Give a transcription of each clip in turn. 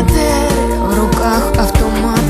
Блокпости в руках автомати.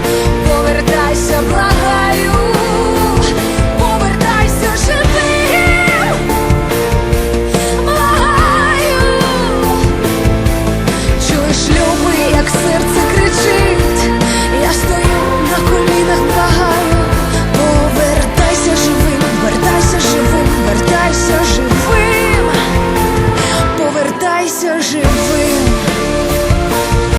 повертайся, благаю.